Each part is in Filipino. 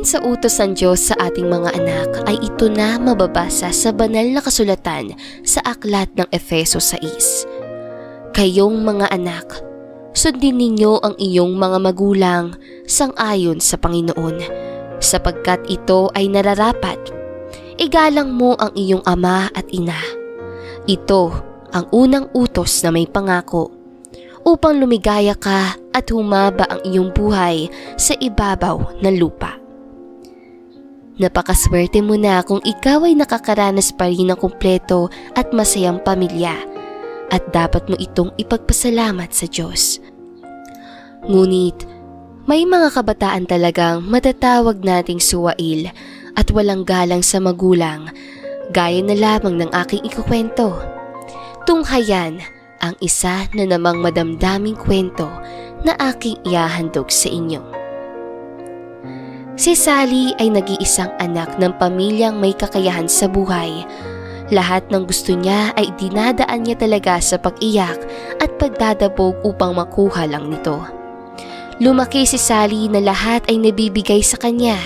Ayon sa utos ng Diyos sa ating mga anak ay ito na mababasa sa banal na kasulatan sa aklat ng Efeso 6. Kayong mga anak, sundin ninyo ang iyong mga magulang sang-ayon sa Panginoon sapagkat ito ay nararapat. Igalang mo ang iyong ama at ina. Ito ang unang utos na may pangako upang lumigaya ka at humaba ang iyong buhay sa ibabaw ng lupa. Napakaswerte mo na kung ikaw ay nakakaranas pa rin ng kumpleto at masayang pamilya at dapat mo itong ipagpasalamat sa Diyos. Ngunit, may mga kabataan talagang matatawag nating suwail at walang galang sa magulang gaya na lamang ng aking ikukwento. Tunghayan ang isa na namang madamdaming kwento na aking iahandog sa inyo. Si Sally ay nag-iisang anak ng pamilyang may kakayahan sa buhay. Lahat ng gusto niya ay dinadaan niya talaga sa pag-iyak at pagdadabog upang makuha lang nito. Lumaki si Sally na lahat ay nabibigay sa kanya.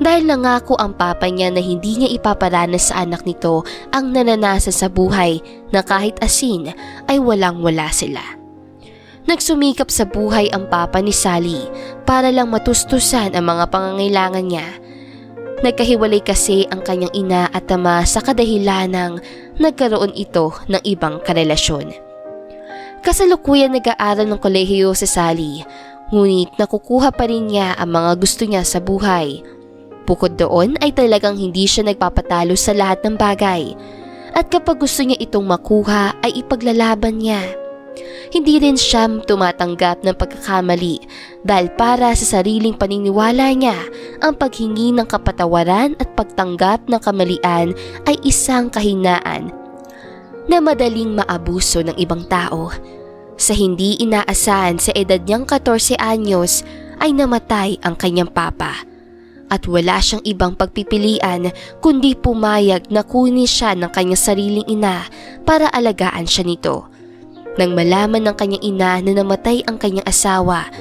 Dahil nangako ang papa niya na hindi niya ipaparanas sa anak nito ang nananasa sa buhay na kahit asin ay walang wala sila. Nagsumikap sa buhay ang papa ni Sally para lang matustusan ang mga pangangailangan niya. Nagkahiwalay kasi ang kanyang ina at ama sa kadahilanang nagkaroon ito ng ibang karelasyon. Kasalukuyan nag-aaral ng kolehiyo si Sally, ngunit nakukuha pa rin niya ang mga gusto niya sa buhay. Bukod doon ay talagang hindi siya nagpapatalo sa lahat ng bagay. At kapag gusto niya itong makuha ay ipaglalaban niya. Hindi rin siya tumatanggap ng pagkakamali dahil para sa sariling paniniwala niya, ang paghingi ng kapatawaran at pagtanggap ng kamalian ay isang kahinaan na madaling maabuso ng ibang tao. Sa hindi inaasahan sa edad niyang 14 anyos ay namatay ang kanyang papa. At wala siyang ibang pagpipilian kundi pumayag na kunin siya ng kanyang sariling ina para alagaan siya nito. Nang malaman ng kanyang ina na namatay ang kanyang asawa,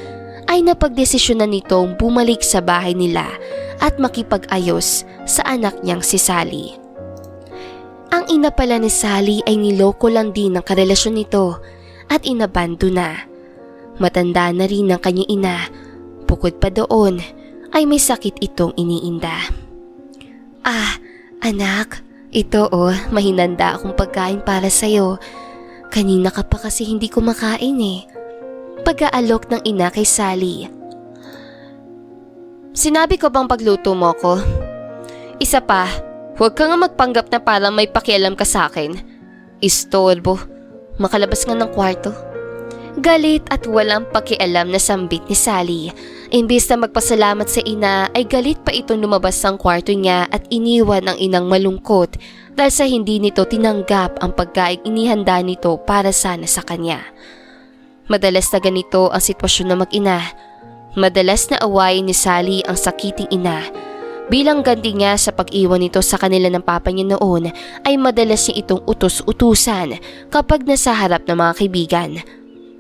ay napagdesisyonan nitong bumalik sa bahay nila at makipag-ayos sa anak niyang si Sally. Ang ina pala ni Sally ay niloko lang din ng karelasyon nito at inabando na. Matanda na rin ang kanyang ina. Bukod pa doon, ay may sakit itong iniinda. Ah, anak, ito oh, mahinanda akong pagkain para sa'yo. Kanina ka pa kasi hindi kumakain eh. Pag-aalok ng ina kay Sally. Sinabi ko bang pagluto mo ko? Isa pa, huwag ka nga magpanggap na parang may pakialam ka sa akin. Istorbo, makalabas nga ng kwarto. Galit at walang pakialam na sambit ni Sally. Imbis na magpasalamat sa ina ay galit pa itong lumabas ng kwarto niya at iniwan ang inang malungkot dahil sa hindi nito tinanggap ang pagkaing inihanda nito para sana sa kanya. Madalas na ganito ang sitwasyon ng mag-ina. Madalas na awayin ni Sally ang sakiting ina. Bilang ganti niya sa pag-iwan nito sa kanila ng papa niya noon ay madalas niya itong utos-utusan kapag nasa harap ng mga kaibigan.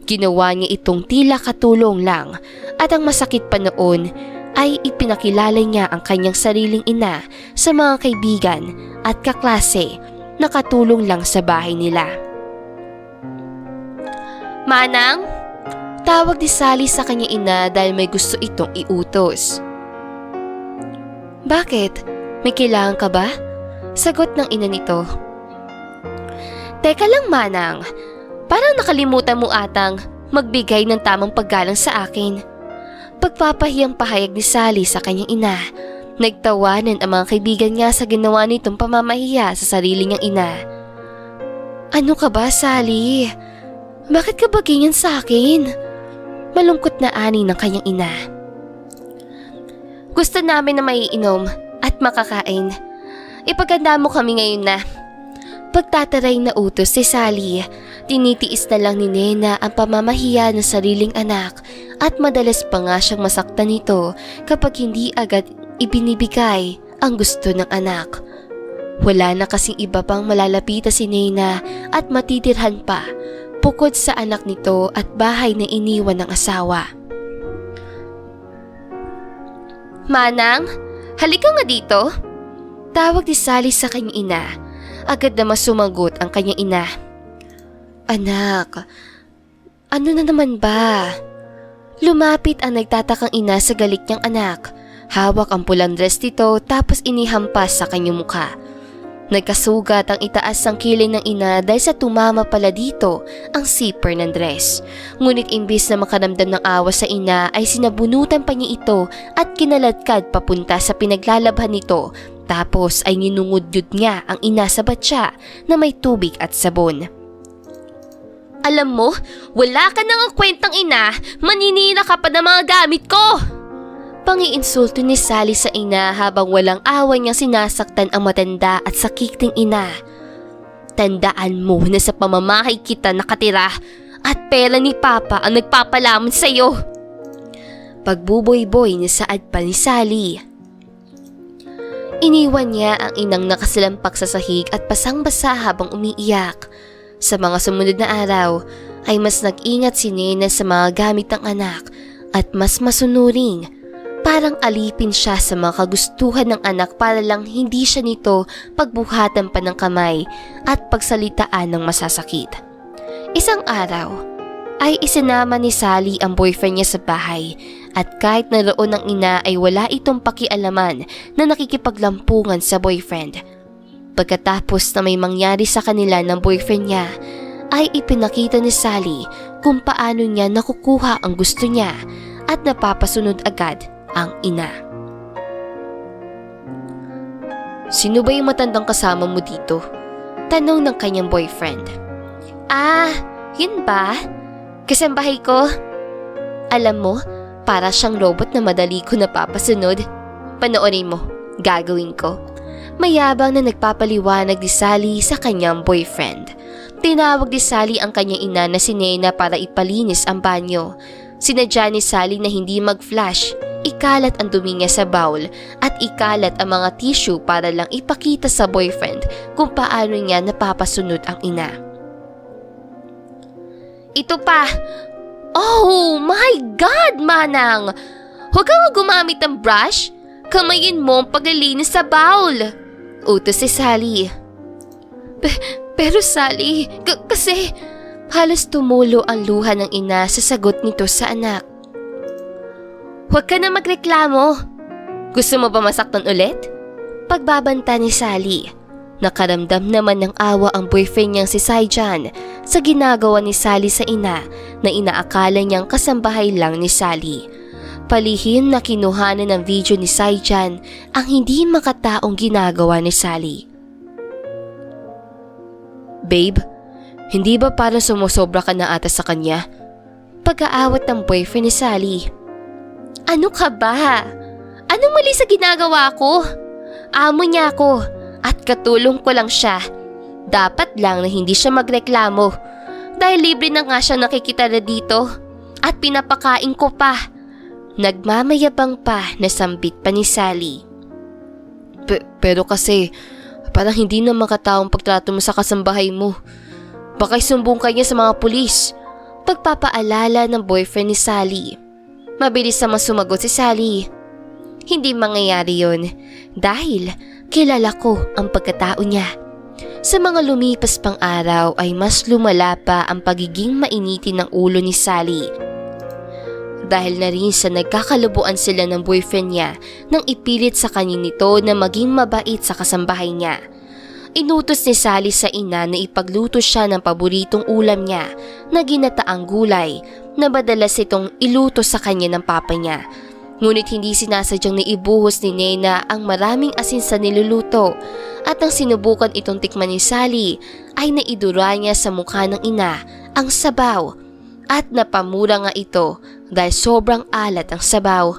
Ginawa niya itong tila katulong lang at ang masakit pa noon ay ipinakilala niya ang kanyang sariling ina sa mga kaibigan at kaklase na katulong lang sa bahay nila. Manang, tawag ni Sally sa kanyang ina dahil may gusto itong iutos. Bakit? May kailangan ka ba? Sagot ng ina nito. Teka lang manang, parang nakalimutan mo atang magbigay ng tamang paggalang sa akin. Pagpapahiyang pahayag ni Sally sa kanyang ina. Nagtawanan ang mga kaibigan niya sa ginawa nitong pamamahiya sa sarili niyang ina. Ano ka ba, Sally? Bakit ka ba ganyan sa akin? Malungkot na ani ng kanyang ina. Gusto namin na maiinom at makakain. Ipaganda mo kami ngayon na. Pagtataray na utos si Sally, tinitiis na lang ni Nena ang pamamahiya ng sariling anak at madalas pa nga siyang masaktan nito kapag hindi agad ibinibigay ang gusto ng anak. Wala na kasing iba pang malalapita si Nena at matitirhan pa bukod sa anak nito at bahay na iniwan ng asawa. Manang, halika nga dito. Tawag ni Sally sa kanyang ina. Agad na masumagot ang kanyang ina. Anak, ano na naman ba? Lumapit ang nagtatakang ina sa galit niyang anak. Hawak ang pulang dress nito tapos inihampas sa kanyang mukha. Nagkasugat ang itaas ng kiling ng ina dahil sa tumama pala dito ang zipper ng dress. Ngunit imbis na makaramdam ng awa sa ina ay sinabunutan pa niya ito at kinaladkad papunta sa pinaglalabhan nito tapos ay ninungudyod niya ang ina sa batya na may tubig at sabon. Alam mo, wala ka nang kwentang ina, maninira ka pa ng mga gamit ko! Pangiinsulto ni Sally sa ina habang walang awa niyang sinasaktan ang matanda at sakiting ina. Tandaan mo na sa pamamahay kita nakatira at pera ni Papa ang nagpapalamon sa iyo. Pagbuboy-boy ni saad pa ni Sally. Iniwan niya ang inang nakasalampak sa sahig at pasang-basa habang umiiyak. Sa mga sumunod na araw ay mas nag-ingat si Nena sa mga gamit ng anak at mas masunuring Parang alipin siya sa mga kagustuhan ng anak para lang hindi siya nito pagbuhatan pa ng kamay at pagsalitaan ng masasakit. Isang araw ay isinama ni Sally ang boyfriend niya sa bahay at kahit naroon ng ina ay wala itong pakialaman na nakikipaglampungan sa boyfriend. Pagkatapos na may mangyari sa kanila ng boyfriend niya, ay ipinakita ni Sally kung paano niya nakukuha ang gusto niya at napapasunod agad ang ina. Sino ba yung matandang kasama mo dito? Tanong ng kanyang boyfriend. Ah, yun ba? Kasambahay ko? Alam mo, para siyang robot na madali ko napapasunod. Panoorin mo, gagawin ko. Mayabang na nagpapaliwanag ni Sally sa kanyang boyfriend. Tinawag ni Sally ang kanyang ina na si Nena para ipalinis ang banyo. Sinadya ni Sally na hindi mag-flash ikalat ang dumi niya sa bowl at ikalat ang mga tissue para lang ipakita sa boyfriend kung paano niya napapasunod ang ina. Ito pa! Oh my God, Manang! Huwag kang gumamit ng brush. Kamayin mo ang paglilinis sa bowl. Utos si Sally. Pe- pero Sally, kasi halos tumulo ang luha ng ina sa sagot nito sa anak. Huwag ka na magreklamo. Gusto mo ba masaktan ulit? Pagbabanta ni Sally. Nakaramdam naman ng awa ang boyfriend niyang si Saijan sa ginagawa ni Sally sa ina na inaakala niyang kasambahay lang ni Sally. Palihim na kinuhanan ng video ni Saijan ang hindi makataong ginagawa ni Sally. Babe, hindi ba parang sumusobra ka na ata sa kanya? Pag-aawat ng boyfriend ni Sally. Ano ka ba? Anong mali sa ginagawa ko? Amo niya ako at katulong ko lang siya. Dapat lang na hindi siya magreklamo dahil libre na nga siya nakikita na dito at pinapakain ko pa. Nagmamayabang pa na sambit pa ni Sally. Pe- pero kasi parang hindi na makataong pagtrato mo sa kasambahay mo. Baka isumbong ka niya sa mga pulis. Pagpapaalala ng boyfriend ni Sally. Mabilis naman sumagot si Sally. Hindi mangyayari yon dahil kilala ko ang pagkatao niya. Sa mga lumipas pang araw ay mas lumala pa ang pagiging mainitin ng ulo ni Sally. Dahil na rin sa nagkakalubuan sila ng boyfriend niya nang ipilit sa kanya nito na maging mabait sa kasambahay niya. Inutos ni Sally sa ina na ipagluto siya ng paboritong ulam niya na ginataang gulay na madalas itong iluto sa kanya ng papa niya. Ngunit hindi sinasadyang naibuhos ni Nena ang maraming asin sa niluluto at ang sinubukan itong tikman ni Sally ay naidura niya sa mukha ng ina ang sabaw at napamura nga ito dahil sobrang alat ang sabaw.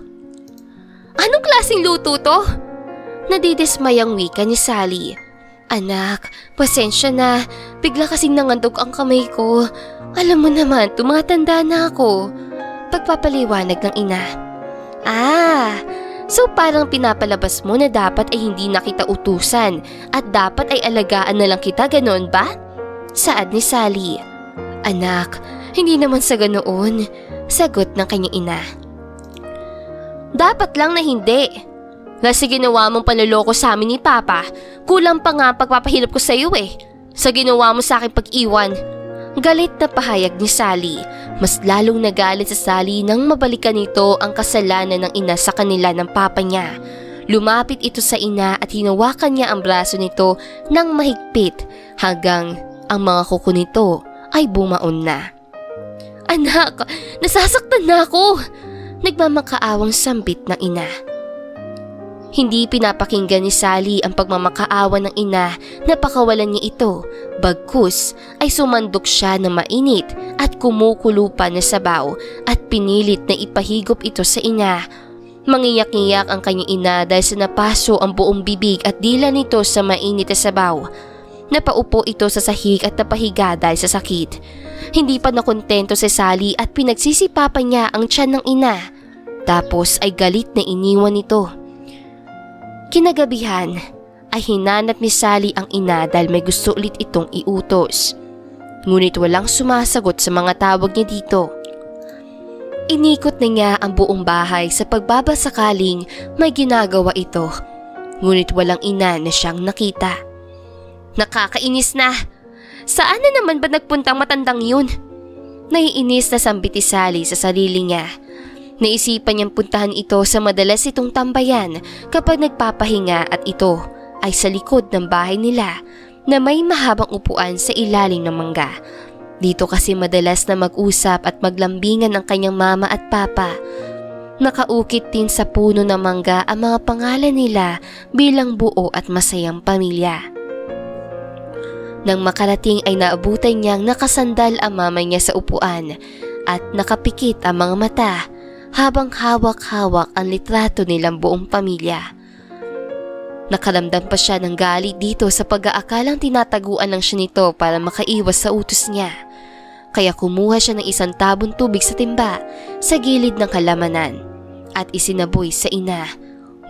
Anong klaseng luto to? Nadidismayang wika ni Sally. Anak, pasensya na. Bigla kasing nangandog ang kamay ko. Alam mo naman, tumatanda na ako. Pagpapaliwanag ng ina. Ah, so parang pinapalabas mo na dapat ay hindi na kita utusan at dapat ay alagaan na lang kita ganoon ba? Saad ni Sally. Anak, hindi naman sa ganoon. Sagot ng kanyang ina. Dapat lang na hindi. Kasi ginawa mong panloloko sa amin ni Papa, kulang pa nga pagpapahirap ko sa iyo eh. Sa ginawa mo sa akin pag-iwan. Galit na pahayag ni Sally. Mas lalong nagalit sa Sally nang mabalikan nito ang kasalanan ng ina sa kanila ng papa niya. Lumapit ito sa ina at hinawakan niya ang braso nito ng mahigpit hanggang ang mga kuko nito ay bumaon na. Anak, nasasaktan na ako! Nagmamakaawang sambit ng ina. Hindi pinapakinggan ni Sally ang pagmamakaawa ng ina na pakawalan niya ito. Bagkus ay sumandok siya na mainit at kumukulo pa na sabaw at pinilit na ipahigop ito sa ina. Mangiyak-iyak ang kanyang ina dahil sa napaso ang buong bibig at dila nito sa mainit na sabaw. Napaupo ito sa sahig at napahiga dahil sa sakit. Hindi pa nakontento si Sally at pinagsisipapan niya ang tiyan ng ina. Tapos ay galit na iniwan ito. Kinagabihan ay hinanap ni Sally ang ina dahil may gusto ulit itong iutos. Ngunit walang sumasagot sa mga tawag niya dito. Inikot na niya ang buong bahay sa pagbabasakaling may ginagawa ito. Ngunit walang ina na siyang nakita. Nakakainis na! Saan na naman ba nagpuntang matandang yun? Naiinis na sambit ni Sally sa sarili niya. Naisipan niyang puntahan ito sa madalas itong tambayan kapag nagpapahinga at ito ay sa likod ng bahay nila na may mahabang upuan sa ilalim ng mangga. Dito kasi madalas na mag-usap at maglambingan ang kanyang mama at papa. Nakaukit din sa puno ng mangga ang mga pangalan nila bilang buo at masayang pamilya. Nang makarating ay naabutan niyang nakasandal ang mama niya sa upuan at nakapikit ang mga mata habang hawak-hawak ang litrato nilang buong pamilya. Nakaramdam pa siya ng galit dito sa pag-aakalang tinataguan lang siya nito para makaiwas sa utos niya. Kaya kumuha siya ng isang tabon tubig sa timba sa gilid ng halamanan at isinaboy sa ina.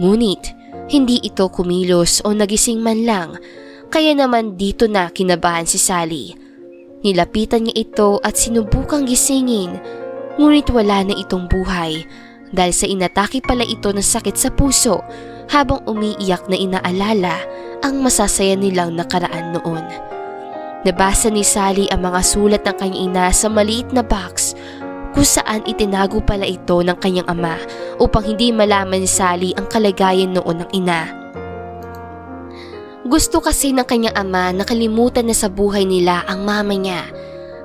Ngunit hindi ito kumilos o nagising man lang kaya naman dito na kinabahan si Sally. Nilapitan niya ito at sinubukang gisingin ngunit wala na itong buhay dahil sa inatake pala ito ng sakit sa puso habang umiiyak na inaalala ang masasaya nilang nakaraan noon. Nabasa ni Sally ang mga sulat ng kanyang ina sa maliit na box kung saan itinago pala ito ng kanyang ama upang hindi malaman ni Sally ang kalagayan noon ng ina. Gusto kasi ng kanyang ama nakalimutan na sa buhay nila ang mama niya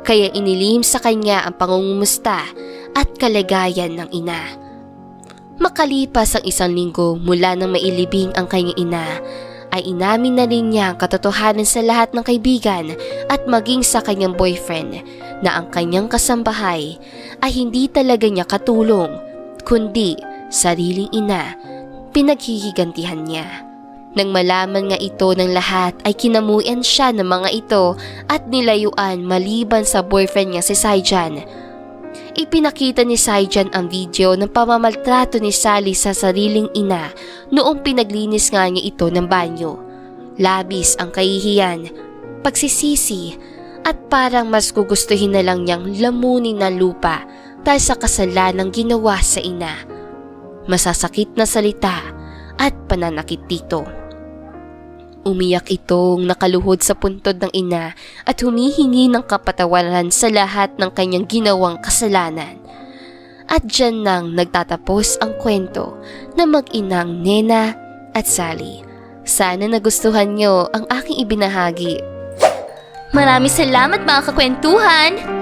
kaya inilihim sa kanya ang pangungumusta at kalagayan ng ina. Makalipas ang isang linggo mula nang mailibing ang kanyang ina, ay inamin na rin niya ang katotohanan sa lahat ng kaibigan at maging sa kanyang boyfriend na ang kanyang kasambahay ay hindi talaga niya katulong, kundi sariling ina, pinaghihigantihan niya. Nang malaman nga ito ng lahat ay kinamuyan siya ng mga ito at nilayuan maliban sa boyfriend niya si Saijan. Ipinakita ni Saijan ang video ng pamamaltrato ni Sally sa sariling ina noong pinaglinis nga niya ito ng banyo. Labis ang kahihiyan, pagsisisi at parang mas gugustuhin na lang niyang lamunin ng lupa dahil sa kasalanang ginawa sa ina. Masasakit na salita at pananakit dito. Umiyak itong nakaluhod sa puntod ng ina at humihingi ng kapatawaran sa lahat ng kanyang ginawang kasalanan. At dyan nang nagtatapos ang kwento na mag-inang Nena at Sally. Sana nagustuhan nyo ang aking ibinahagi. Maraming salamat mga kakwentuhan!